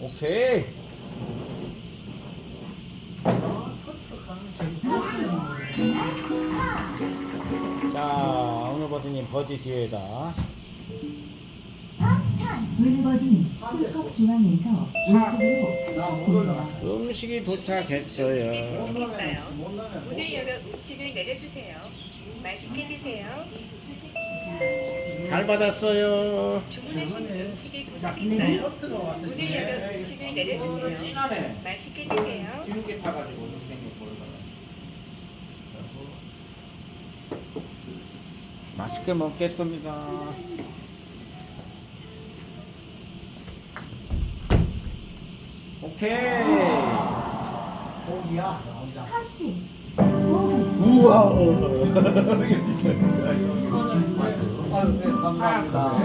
오케이. 자, 오늘 버디님 버디 기회다. 중앙에서 왼쪽으로 보세요. 음식이 도착했어요. 도착했어요. 문을 열어 음식을 내려주세요. 맛있게 드세요. 잘 받았어요. 주문하신 음식이 도착했어요. 문을 열어 음식을 내려주세요. 진하네. 맛있게 드세요. 기름기 타가지고 생긴 거를. 맛있게 먹겠습니다. 오케이. 고기야 나온다. 우와. 감사합니다.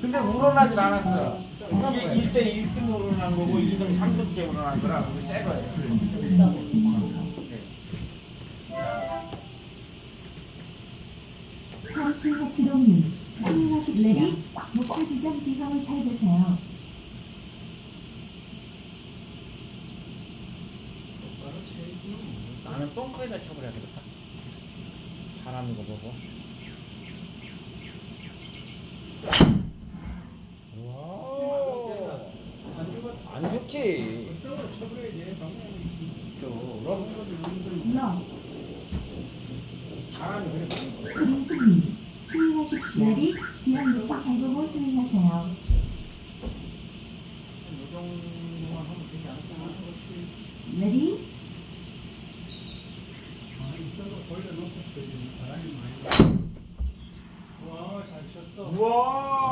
근데 우러나질 않았어. 이게 1대 1등 우러난 거고 2등 3등째 우러난 거라 그게 새 거예요. 탈출 주동님 수행하십시오. 목표 지점 지형을 잘 보세요. 나는 벙커에다 쳐버려야 되겠다. 바람 이거 보고. 와. 안 죽지. 러 지형 목표 잘 보고 수행하세요. 레디 와, 잘 쳤어. 우와.